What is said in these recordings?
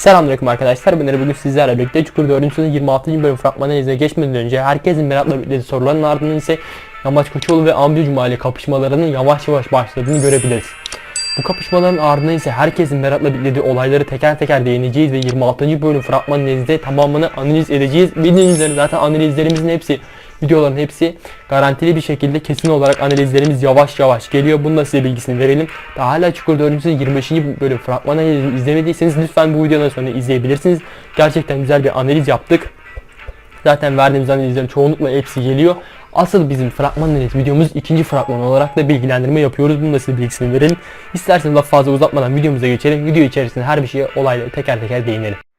Selamünaleyküm arkadaşlar. Ben bugün sizlerle birlikte Çukur 4. sezon 26. bölüm fragmanı izle geçmeden önce herkesin merakla beklediği soruların ardından ise Yamaç Koçoğlu ve Amca Cumali kapışmalarının yavaş yavaş başladığını görebiliriz. Bu kapışmaların ardından ise herkesin merakla beklediği olayları teker teker değineceğiz ve 26. bölüm fragmanı izle tamamını analiz edeceğiz. Bildiğiniz üzere zaten analizlerimizin hepsi videoların hepsi garantili bir şekilde kesin olarak analizlerimiz yavaş yavaş geliyor. Bunu da size bilgisini verelim. Daha hala Çukur 4. 25. bölüm fragmanı izlemediyseniz lütfen bu videodan sonra izleyebilirsiniz. Gerçekten güzel bir analiz yaptık. Zaten verdiğimiz analizlerin çoğunlukla hepsi geliyor. Asıl bizim fragman analiz videomuz ikinci fragman olarak da bilgilendirme yapıyoruz. Bunu da size bilgisini verelim. İsterseniz lafı fazla uzatmadan videomuza geçelim. Video içerisinde her bir şeye olayları teker teker değinelim.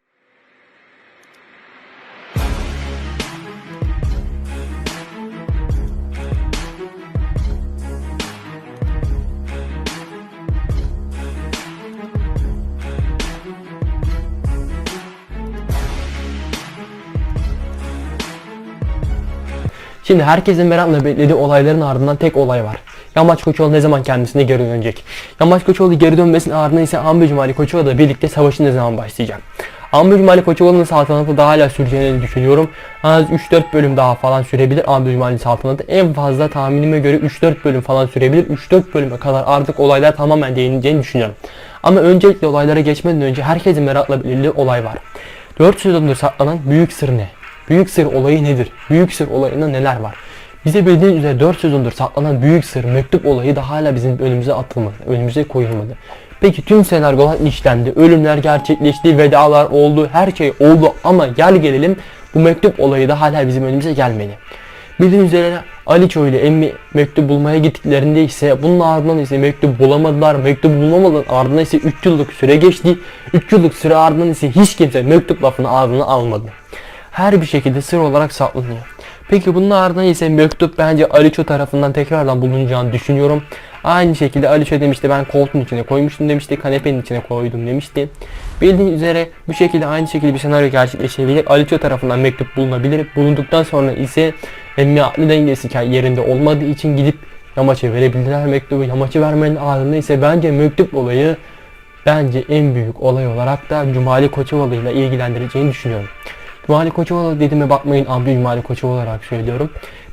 Şimdi herkesin merakla beklediği olayların ardından tek olay var. Yamaç Koçoğlu ne zaman kendisine geri dönecek? Yamaç Koçoğlu geri dönmesinin ardından ise Amber Cumali Koçoğlu da birlikte savaşın ne zaman başlayacak? Amber Cumali Koçoğlu'nun saltanatı daha hala süreceğini düşünüyorum. Az 3-4 bölüm daha falan sürebilir Amber Cumali saltanatı. En fazla tahminime göre 3-4 bölüm falan sürebilir. 3-4 bölüme kadar artık olaylar tamamen değineceğini düşünüyorum. Ama öncelikle olaylara geçmeden önce herkesin merakla beklediği olay var. 4 sezondur saklanan büyük sır ne? Büyük sır olayı nedir? Büyük sır olayında neler var? Bize bildiğiniz üzere 4 sezondur saklanan büyük sır mektup olayı da hala bizim önümüze atılmadı. Önümüze koyulmadı. Peki tüm senaryolar işlendi. Ölümler gerçekleşti, vedalar oldu, her şey oldu ama gel gelelim bu mektup olayı da hala bizim önümüze gelmedi. Bildiğiniz üzere Aliço ile Emmi mektup bulmaya gittiklerinde ise bunun ardından ise mektup bulamadılar. Mektup bulamadan ardından ise 3 yıllık süre geçti. 3 yıllık süre ardından ise hiç kimse mektup lafını ağzına almadı her bir şekilde sır olarak saklanıyor. Peki bunun ardından ise mektup bence Aliço tarafından tekrardan bulunacağını düşünüyorum. Aynı şekilde Aliço demişti ben koltuğun içine koymuştum demişti, kanepenin içine koydum demişti. Bildiğiniz üzere bu şekilde aynı şekilde bir senaryo gerçekleşebilir. Aliço tarafından mektup bulunabilir. Bulunduktan sonra ise emmi aklı dengesi yerinde olmadığı için gidip Yamaç'a verebilirler mektubu. Yamaç'a vermenin ardından ise bence mektup olayı bence en büyük olay olarak da Cumali Koçovalı ile ilgilendireceğini düşünüyorum. Cumali Koçovalı dediğime bakmayın amca Cumali Koçovalı olarak söylüyorum.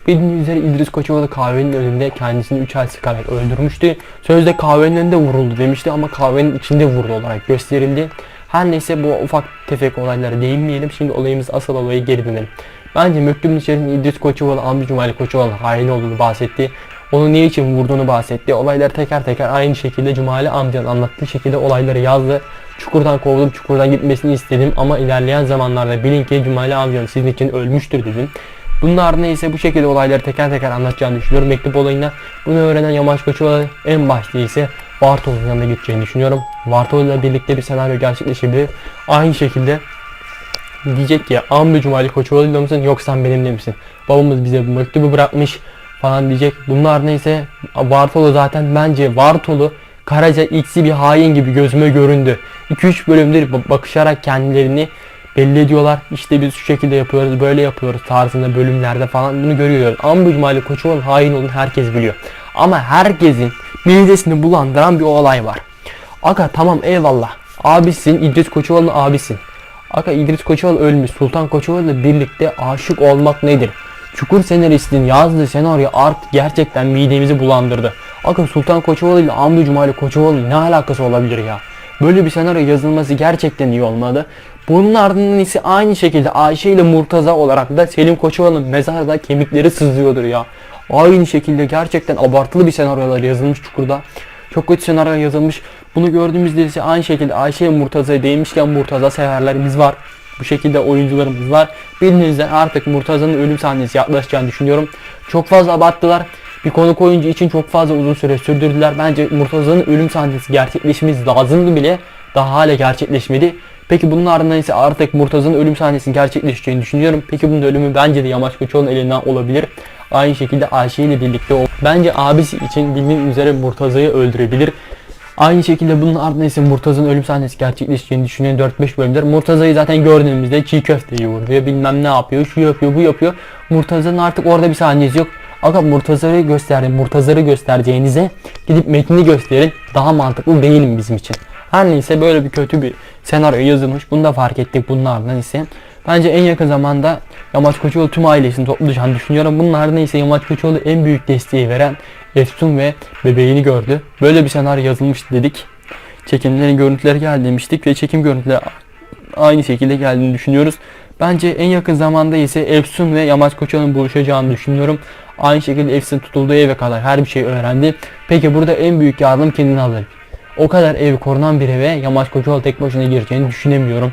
Bildiğiniz üzere İdris Koçovalı kahvenin önünde kendisini 3 ay sıkarak öldürmüştü. Sözde kahvenin önünde vuruldu demişti ama kahvenin içinde vurdu olarak gösterildi. Her neyse bu ufak tefek olaylara değinmeyelim. Şimdi olayımız asıl olayı geri dönelim. Bence mektubun içerisinde İdris Koçovalı, amca Cumali Koçovalı hain olduğunu bahsetti. Onu niye için vurduğunu bahsetti. Olayları teker teker aynı şekilde Cumali amcanın anlattığı şekilde olayları yazdı. Çukurdan kovdum, çukurdan gitmesini istedim ama ilerleyen zamanlarda bilin ki Cumali amcanız sizin için ölmüştür dedim. Bunun ardından ise bu şekilde olayları teker teker anlatacağını düşünüyorum mektup olayına. Bunu öğrenen Yamaç Koçovalı en başta ise Bartol'un yanına gideceğini düşünüyorum. Bartol ile birlikte bir senaryo gerçekleşebilir. Aynı şekilde diyecek ki Ambi Cumali Koçovalı ile misin yoksa sen benimle misin? Babamız bize bu mektubu bırakmış falan diyecek. Bunlar neyse Bartolu zaten bence Bartolu Karaca X'i bir hain gibi gözüme göründü. 2-3 bölümdür bakışarak kendilerini belli ediyorlar. İşte biz şu şekilde yapıyoruz, böyle yapıyoruz tarzında bölümlerde falan bunu görüyoruz. Ama bu Cumali Koçovalı hain olduğunu herkes biliyor. Ama herkesin midesini bulandıran bir olay var. Aga tamam eyvallah. Abisin, İdris Koçovalı'nın abisin. Aga İdris Koçovalı ölmüş. Sultan Koçovalı ile birlikte aşık olmak nedir? Çukur senaristin yazdığı senaryo art gerçekten midemizi bulandırdı. Akın Sultan Koçovalı ile Amdu Cumali Koçovalı ne alakası olabilir ya? Böyle bir senaryo yazılması gerçekten iyi olmadı. Bunun ardından ise aynı şekilde Ayşe ile Murtaza olarak da Selim Koçovalı'nın mezarda kemikleri sızlıyordur ya. Aynı şekilde gerçekten abartılı bir senaryolar yazılmış Çukur'da. Çok kötü senaryo yazılmış. Bunu gördüğümüzde ise aynı şekilde Ayşe ile Murtaza'ya değmişken Murtaza severlerimiz var. Bu şekilde oyuncularımız var. Bildiğinizde artık Murtaza'nın ölüm sahnesi yaklaşacağını düşünüyorum. Çok fazla abarttılar. Bir konuk oyuncu için çok fazla uzun süre sürdürdüler. Bence Murtaza'nın ölüm sahnesi gerçekleşmesi lazımdı bile. Daha hala gerçekleşmedi. Peki bunun ardından ise artık Murtaza'nın ölüm sahnesinin gerçekleşeceğini düşünüyorum. Peki bunun ölümü bence de Yamaç Koçoğlu'nun elinden olabilir. Aynı şekilde Ayşe ile birlikte ol. Bence abisi için bildiğim üzere Murtaza'yı öldürebilir. Aynı şekilde bunun ardından ise Murtaza'nın ölüm sahnesi gerçekleşeceğini düşünüyorum 4-5 bölümler. Murtaza'yı zaten gördüğümüzde çiğ köfteyi vuruyor bilmem ne yapıyor şu yapıyor bu yapıyor. Murtaza'nın artık orada bir sahnesi yok. Aga Murtaza'yı gösterdim. Murtaza'yı göstereceğinize gidip metni gösterin. Daha mantıklı değil mi bizim için? Her neyse böyle bir kötü bir senaryo yazılmış. Bunu da fark ettik bunlardan ise. Bence en yakın zamanda Yamaç Koçoğlu tüm ailesini toplayacağını düşünüyorum. Bunlardan ise Yamaç Koçoğlu en büyük desteği veren Efsun ve bebeğini gördü. Böyle bir senaryo yazılmış dedik. Çekimlerin görüntüleri geldi demiştik ve çekim görüntüleri aynı şekilde geldiğini düşünüyoruz. Bence en yakın zamanda ise Efsun ve Yamaç Koçoğlu'nun buluşacağını düşünüyorum. Aynı şekilde Efsun tutulduğu eve kadar her bir şey öğrendi. Peki burada en büyük yardım kendini alır. O kadar ev korunan bir eve Yamaç Koçoğlu tek başına gireceğini düşünemiyorum.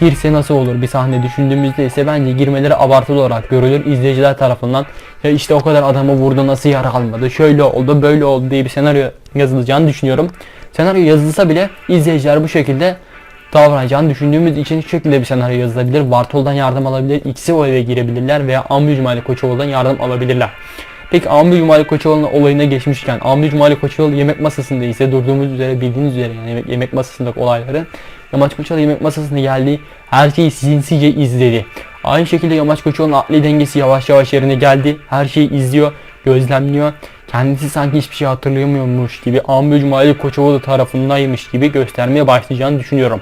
Girse nasıl olur bir sahne düşündüğümüzde ise bence girmeleri abartılı olarak görülür izleyiciler tarafından. Ya işte o kadar adamı vurdu nasıl yara almadı şöyle oldu böyle oldu diye bir senaryo yazılacağını düşünüyorum. Senaryo yazılsa bile izleyiciler bu şekilde davranacağını düşündüğümüz için şu şekilde bir senaryo yazılabilir. Vartol'dan yardım alabilir. İkisi o eve girebilirler veya Ambi Cumali Koçoğlu'dan yardım alabilirler. Peki Ambi Cumali Koçoğlu'nun olayına geçmişken Ambi Cumali Koçoğlu yemek masasında ise durduğumuz üzere bildiğiniz üzere yani yemek, yemek masasındaki olayları Yamaç Koçoğlu yemek masasına geldi. Her şeyi sinsice izledi. Aynı şekilde Yamaç Koçoğlu'nun akli dengesi yavaş yavaş yerine geldi. Her şeyi izliyor, gözlemliyor. Kendisi sanki hiçbir şey hatırlayamıyormuş gibi Ambi Cumali Koçoğlu tarafındaymış gibi göstermeye başlayacağını düşünüyorum.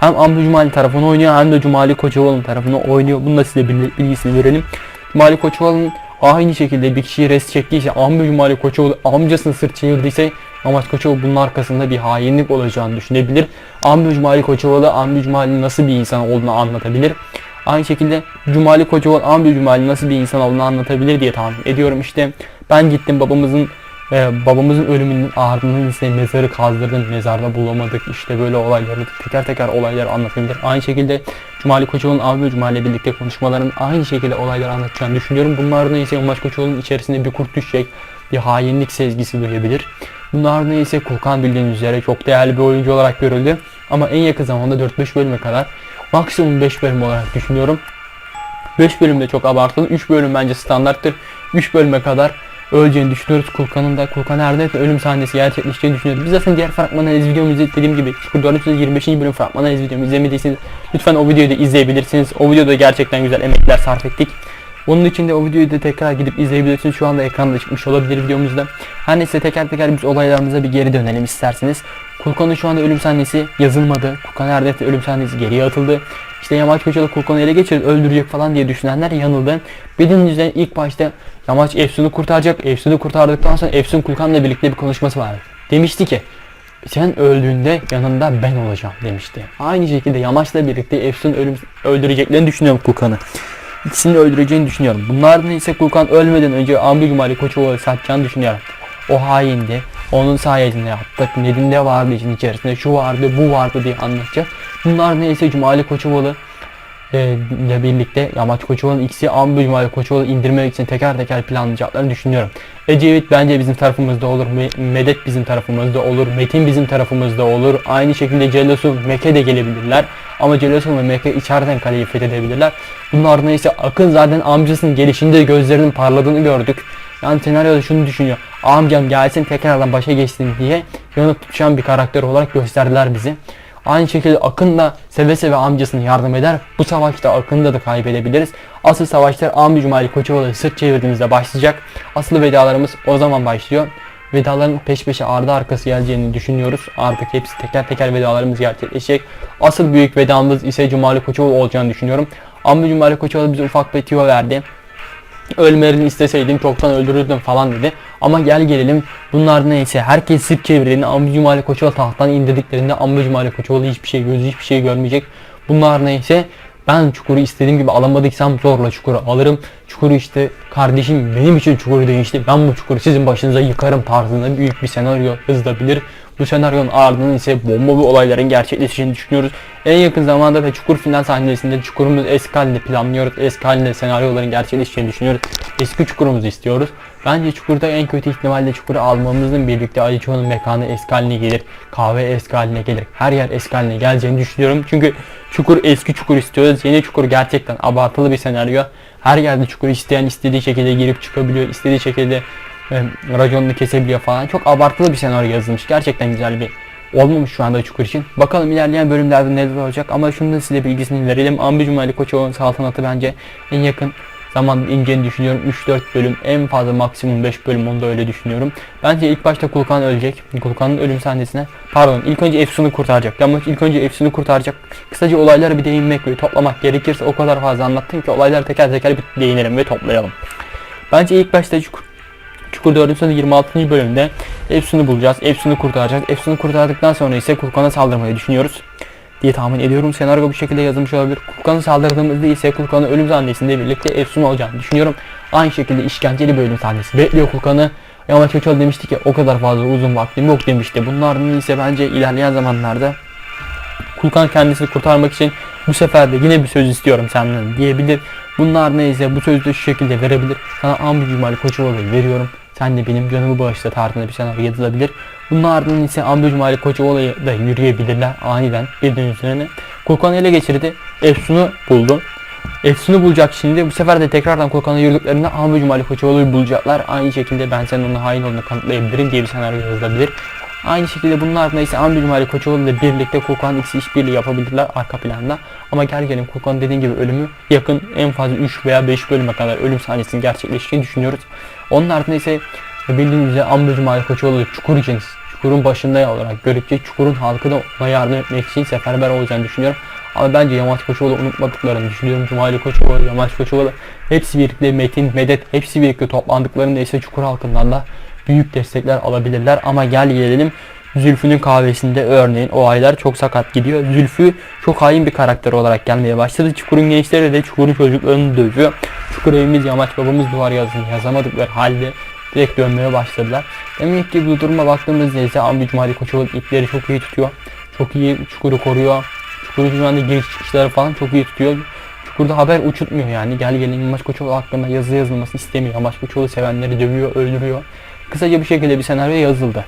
Hem Ambi Cumali tarafını oynuyor hem de Cumali Koçoğlu'nun tarafını oynuyor. Bunu da size bil- bilgisini verelim. Cumali Koçoğlu'nun aynı şekilde bir kişiyi rest çektiyse Ambi Cumali Koçoğlu amcasını sırt çevirdiyse Amaç Koçoğlu bunun arkasında bir hainlik olacağını düşünebilir. Ambi Cumali Koçoğlu Ambi Cumali'nin nasıl bir insan olduğunu anlatabilir. Aynı şekilde Cumali Koçoğlu Ambi Cumali nasıl bir insan olduğunu anlatabilir diye tahmin ediyorum. İşte ben gittim babamızın e, babamızın ölümünün ardından ise mezarı kazdırdım. Mezarda bulamadık. İşte böyle olayları teker teker olayları anlatabilir. Aynı şekilde Cumali Koçoğlu'nun Ambi Cumali birlikte konuşmaların aynı şekilde olayları anlatacağını düşünüyorum. Bunlardan ise Umaş Koçoğlu'nun içerisinde bir kurt düşecek. Bir hainlik sezgisi duyabilir. Bunlardan ise Kulkan bildiğiniz üzere çok değerli bir oyuncu olarak görüldü. Ama en yakın zamanda 4-5 bölüme kadar maksimum 5 bölüm olarak düşünüyorum. 5 bölümde çok abartılı. 3 bölüm bence standarttır. 3 bölüme kadar öleceğini düşünüyoruz. Kulkan'ın da Kulkan Erdek ölüm sahnesi gerçekleşeceğini düşünüyoruz. Biz zaten diğer fragman analiz videomuzu dediğim gibi Çukur 425. bölüm fragman analiz videomu izlemediyseniz lütfen o videoyu da izleyebilirsiniz. O videoda gerçekten güzel emekler sarf ettik. Bunun için de o videoyu da tekrar gidip izleyebilirsiniz. Şu anda ekranda çıkmış olabilir videomuzda. Her neyse teker teker biz olaylarımıza bir geri dönelim isterseniz. Kulkan'ın şu anda ölüm sahnesi yazılmadı. Kulkan Erdek ölüm sahnesi geriye atıldı. İşte Yamaç Koçalı Kulkan'ı ele geçirip öldürecek falan diye düşünenler yanıldı. Üzere ilk başta Yamaç Efsun'u kurtaracak. Efsun'u kurtardıktan sonra Efsun Kulkan'la birlikte bir konuşması vardı. Demişti ki sen öldüğünde yanında ben olacağım demişti. Aynı şekilde Yamaç'la birlikte Efsun ölüm, öldüreceklerini düşünüyorum Kulkan'ı. İkisini öldüreceğini düşünüyorum. Bunlardan ise Kulkan ölmeden önce Ambi Cumali Koçoğlu'yu satacağını düşünüyorum. O haindi. Onun sayesinde yaptık. Nedim'de vardı işin içerisinde. Şu vardı, bu vardı diye anlatacak. Bunlar neyse Cumali Koçoğlu e, ile birlikte Yamaç Koçoğlu'nun ikisi Cumali Koçoğlu indirmek için teker teker planlayacaklarını düşünüyorum. Ecevit bence bizim tarafımızda olur. Me- Medet bizim tarafımızda olur. Metin bizim tarafımızda olur. Aynı şekilde Celosu Meke de gelebilirler. Ama Celosu ve Meke içeriden kaleyi fethedebilirler. Bunlar neyse Akın zaten amcasının gelişinde gözlerinin parladığını gördük. Yani senaryoda şunu düşünüyor. Amcam gelsin tekrardan başa geçsin diye yanıp tutuşan bir karakter olarak gösterdiler bizi. Aynı şekilde Akın da seve seve amcasına yardım eder. Bu savaşta Akın'ı da kaybedebiliriz. Asıl savaşlar Ambi Cumali Koçovalı sırt çevirdiğimizde başlayacak. Asıl vedalarımız o zaman başlıyor. Vedaların peş peşe ardı arkası geleceğini düşünüyoruz. Artık hepsi teker teker vedalarımız gerçekleşecek. Asıl büyük vedamız ise Cumali Koçovalı olacağını düşünüyorum. Ambi Cumali Koçovalı bize ufak bir tüyo verdi ölmelerini isteseydim çoktan öldürürdüm falan dedi. Ama gel gelelim bunlar neyse herkes sırt çevirdiğinde Ambi Cumali Koçoğlu tahttan indirdiklerinde Ambi Cumali Koçoğlu hiçbir şey gözü hiçbir şey görmeyecek. Bunlar neyse ben çukuru istediğim gibi alamadıysam zorla çukuru alırım. Çukuru işte kardeşim benim için çukuru değişti. Ben bu çukuru sizin başınıza yıkarım tarzında büyük bir senaryo yazılabilir. Bu senaryonun ardından ise bomba bir olayların gerçekleşeceğini düşünüyoruz. En yakın zamanda da Çukur final sahnesinde Çukur'umuz eski halinde planlıyoruz. Eski halinde senaryoların gerçekleşeceğini düşünüyoruz. Eski Çukur'umuzu istiyoruz. Bence Çukur'da en kötü ihtimalle Çukur'u almamızın birlikte Ali Çoğun'un mekanı eski haline gelir. Kahve eski haline gelir. Her yer eski haline geleceğini düşünüyorum. Çünkü Çukur eski Çukur istiyoruz. Yeni Çukur gerçekten abartılı bir senaryo. Her yerde Çukur isteyen istediği şekilde girip çıkabiliyor. istediği şekilde e, raconunu kesebiliyor falan. Çok abartılı bir senaryo yazılmış. Gerçekten güzel bir olmamış şu anda Çukur için. Bakalım ilerleyen bölümlerde neler olacak ama şunu da size bilgisini verelim. Ambi Cumali Koçoğlu'nun saltanatı bence en yakın zaman ineceğini düşünüyorum. 3-4 bölüm en fazla maksimum 5 bölüm onu da öyle düşünüyorum. Bence ilk başta Kulkan ölecek. Kulkan'ın ölüm sahnesine pardon ilk önce Efsun'u kurtaracak. Yamaç ilk önce Efsun'u kurtaracak. Kısaca olaylara bir değinmek ve toplamak gerekirse o kadar fazla anlattım ki olayları teker teker bir değinelim ve toplayalım. Bence ilk başta Çukur, Çukur 4. sezon 26. bölümde Efsun'u bulacağız. Efsun'u kurtaracağız. Efsun'u kurtardıktan sonra ise Kulkan'a saldırmayı düşünüyoruz diye tahmin ediyorum. Senaryo bu şekilde yazılmış olabilir. Kulkan'ı saldırdığımızda ise Kulkan'ın ölüm sahnesinde birlikte Efsun olacağını düşünüyorum. Aynı şekilde işkenceli bir ölüm sahnesi bekliyor Kulkan'ı. Yamaç Köçol demişti ki o kadar fazla uzun vaktim yok demişti. Bunların ise bence ilerleyen zamanlarda Kulkan kendisini kurtarmak için bu sefer de yine bir söz istiyorum senden diyebilir. Bunlar neyse bu sözü de şu şekilde verebilir. Sana Ambi Cumali Koçovalı'yı veriyorum. Sen de benim canımı bağışla tarzında bir senaryo yazılabilir. Bunun ardından ise Ambi Cumali Koçovalı'yı da yürüyebilirler aniden birinin üzerine. Kulkan ele geçirdi. Efsun'u buldu. Efsun'u bulacak şimdi. Bu sefer de tekrardan Kulkan'a yürüdüklerinde Ambi Cumali Koçovalı'yı bulacaklar. Aynı şekilde ben senin onun hain olduğunu kanıtlayabilirim diye bir senaryo yazılabilir. Aynı şekilde bunun ardından ise Ambi Cumali Koçovalı ile birlikte Kulkan X işbirliği yapabilirler arka planda. Ama gel gelin Kulkan dediğin gibi ölümü yakın en fazla 3 veya 5 bölüme kadar ölüm sahnesinin gerçekleşeceğini düşünüyoruz. Onun ardından ise bildiğiniz üzere Ambi Cumali Koçovalı Çukur için Çukur'un başında olarak görecek Çukur'un halkı da ona yardım etmek için seferber olacağını düşünüyorum. Ama bence Yamaç Koçovalı unutmadıklarını düşünüyorum. Cumali Koçovalı, Yamaç Koçovalı hepsi birlikte Metin, Medet hepsi birlikte toplandıklarında ise Çukur halkından da büyük destekler alabilirler. Ama gel gelelim Zülfü'nün kahvesinde örneğin o aylar çok sakat gidiyor. Zülfü çok hain bir karakter olarak gelmeye başladı. Çukur'un gençleri de Çukur'un çocuklarını dövüyor. Çukur evimiz yamaç babamız duvar yazını yazamadıkları halde direkt dönmeye başladılar. Demek ki bu duruma baktığımızda ise Ambi Cumali Koçovalı ipleri çok iyi tutuyor. Çok iyi Çukur'u koruyor. Çukur'un şu anda giriş çıkışları falan çok iyi tutuyor. Çukur'da haber uçutmuyor yani. Gel gelin Yamaç Koçovalı hakkında yazı yazılması istemiyor. Yamaç Koçovalı sevenleri dövüyor, öldürüyor. Kısaca bir şekilde bir senaryo yazıldı.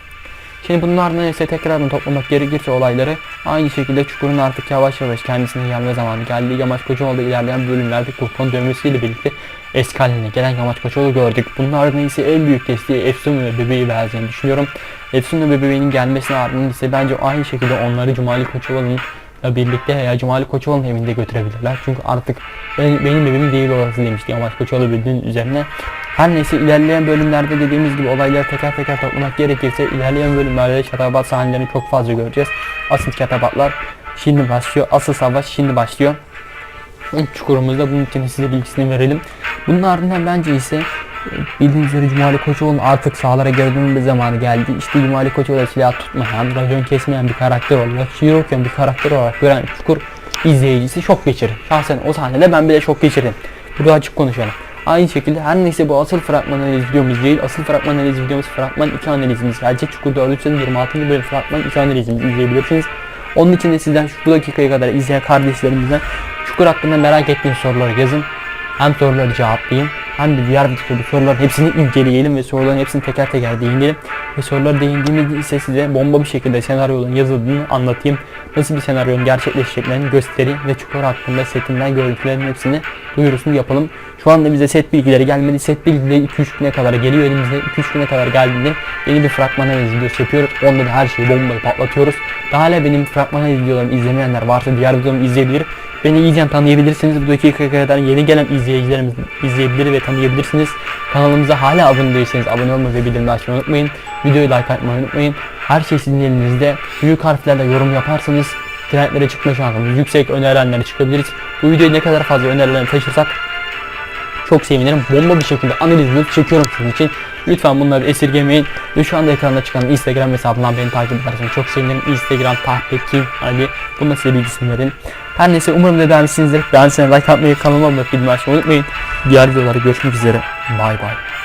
Şimdi bunlardan ise tekrardan toplamak gerekirse olayları aynı şekilde Çukur'un artık yavaş yavaş kendisine gelme zamanı geldi. Yamaç Koçovalı'da ilerleyen bölümlerde Kulkon dönmesiyle birlikte eski haline gelen Yamaç Koçovalı gördük. Bunun ardından ise en büyük desteği Efsun ve bebeği vereceğini düşünüyorum. Efsun ve bebeğinin gelmesine ardından ise bence aynı şekilde onları Cumali Koçovalı'nın birlikte veya Cumali Koçovalı'nın evinde götürebilirler. Çünkü artık benim, benim evim değil orası demişti Yamaç Koçovalı bildiğin üzerine. Her neyse ilerleyen bölümlerde dediğimiz gibi olayları teker teker toplamak gerekirse ilerleyen bölümlerde çatabat sahnelerini çok fazla göreceğiz. Asıl çatabatlar şimdi başlıyor. Asıl savaş şimdi başlıyor. Çukurumuzda bunun için size bilgisini verelim. Bunun ardından bence ise bildiğiniz üzere Cumali Koçoğlu'nun artık sahalara geri dönme zamanı geldi. İşte Cumali Koçoğlu silah tutmayan, racon kesmeyen bir karakter olarak, şiir okuyan bir karakter olarak gören Çukur izleyicisi şok geçirir. Şahsen o sahnede ben bile şok geçirdim. Burada açık konuşalım. Aynı şekilde her neyse bu asıl fragman analiz videomuz değil. Asıl fragman analiz videomuz fragman 2 analizimiz gelecek. Çukur 4. sezon 26. bölüm fragman 2 analizimizi izleyebilirsiniz. Onun için de sizden şu bu dakikaya kadar izleyen kardeşlerimizden Çukur hakkında merak ettiğiniz soruları yazın. Hem soruları cevaplayayım hem de diğer videoda soruların hepsini inceleyelim ve soruların hepsini teker teker değinelim. Ve soruları değindiğimizde ise size bomba bir şekilde senaryoların yazıldığını anlatayım. Nasıl bir senaryonun gerçekleşeceklerini göstereyim ve Çukur hakkında setinden görüntülerin hepsini duyurusunu yapalım. Şu anda bize set bilgileri gelmedi. Set bilgileri 2-3 güne kadar geliyor elimizde. 2-3 güne kadar geldiğinde yeni bir fragman analiz videosu yapıyoruz. Onda da her şeyi bombayı patlatıyoruz. Daha hala benim fragman analiz videolarımı izlemeyenler varsa diğer videolarımı izleyebilir. Beni iyice tanıyabilirsiniz. Bu dakikaya kadar yeni gelen izleyicilerimiz izleyebilir ve tanıyabilirsiniz. Kanalımıza hala abone değilseniz abone olmayı ve bildirimleri açmayı unutmayın. Videoyu like atmayı unutmayın. Her şey sizin elinizde. Büyük harflerle yorum yaparsanız trendlere çıkma şansımız yüksek önerilenlere çıkabiliriz. Bu videoyu ne kadar fazla önerilen taşırsak çok sevinirim. Bomba bir şekilde analiz videosu çekiyorum sizin için. Lütfen bunları esirgemeyin. Ve şu anda ekranda çıkan Instagram hesabından beni takip ederseniz çok sevinirim. Instagram tahpekin Ali. Bunu size bilgisini verin. Her neyse umarım da beğenmişsinizdir. Beğendiyseniz like atmayı, kanalıma abone olmayı unutmayın. Diğer videolarda görüşmek üzere. Bay bay.